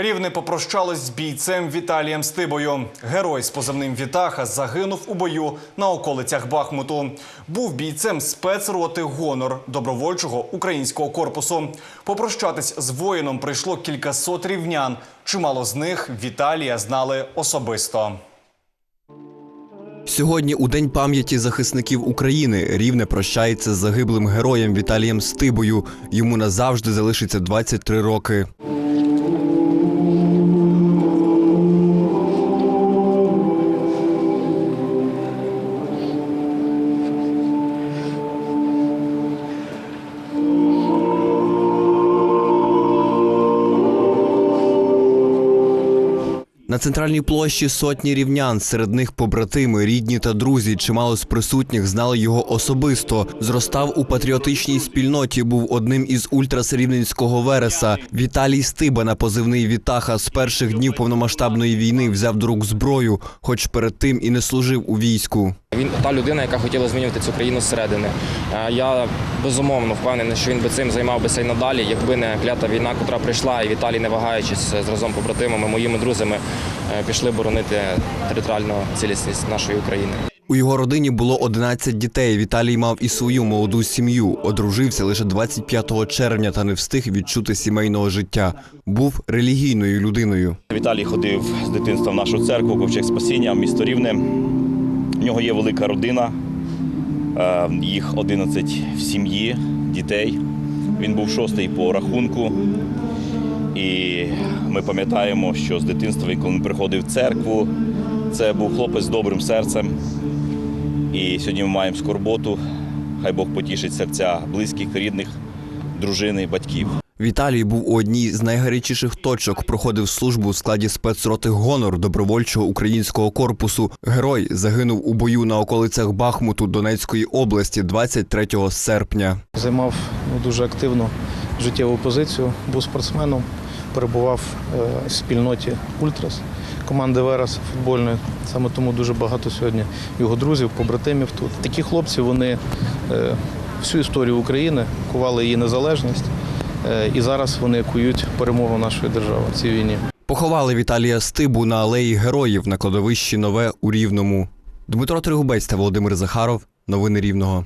Рівне попрощалось з бійцем Віталієм Стибою. Герой з позивним Вітаха загинув у бою на околицях Бахмуту. Був бійцем спецроти Гонор добровольчого українського корпусу. Попрощатись з воїном прийшло кількасот рівнян. Чимало з них Віталія знали особисто. Сьогодні, у день пам'яті захисників України, рівне прощається з загиблим героєм Віталієм Стибою. Йому назавжди залишиться 23 роки. На центральній площі сотні рівнян, серед них побратими, рідні та друзі. Чимало з присутніх знали його особисто. Зростав у патріотичній спільноті, був одним із ультрас рівненського вереса. Віталій Стиба на позивний Вітаха з перших днів повномасштабної війни взяв до рук зброю, хоч перед тим і не служив у війську. Він та людина, яка хотіла змінювати цю країну зсередини. Е, Я безумовно впевнений, що він би цим займався і надалі, якби не клята війна, котра прийшла, і Віталій, не вагаючись з разом побратимами, моїми друзями, е, пішли боронити територіальну цілісність нашої України. У його родині було 11 дітей. Віталій мав і свою молоду сім'ю. Одружився лише 25 червня та не встиг відчути сімейного життя. Був релігійною людиною. Віталій ходив з дитинства в нашу церкву, ковчег спасіння, в місто Рівне. В нього є велика родина, е, їх 11 в сім'ї, дітей. Він був шостий по рахунку. І ми пам'ятаємо, що з дитинства, коли він приходив в церкву, це був хлопець з добрим серцем. І сьогодні ми маємо скорботу. Хай Бог потішить серця близьких, рідних, дружини, батьків. Віталій був у одній з найгарячіших точок. Проходив службу у складі спецроти Гонор добровольчого українського корпусу. Герой загинув у бою на околицях Бахмуту Донецької області 23 серпня. Займав ну, дуже активну життєву позицію, був спортсменом, перебував е, в спільноті Ультрас, команди Верес футбольної. Саме тому дуже багато сьогодні його друзів, побратимів тут. Такі хлопці вони е, всю історію України кували її незалежність, і зараз вони кують перемогу нашої держави в цій війні. Поховали Віталія Стибу на алеї героїв на кладовищі Нове у Рівному. Дмитро Тригубець та Володимир Захаров. Новини Рівного.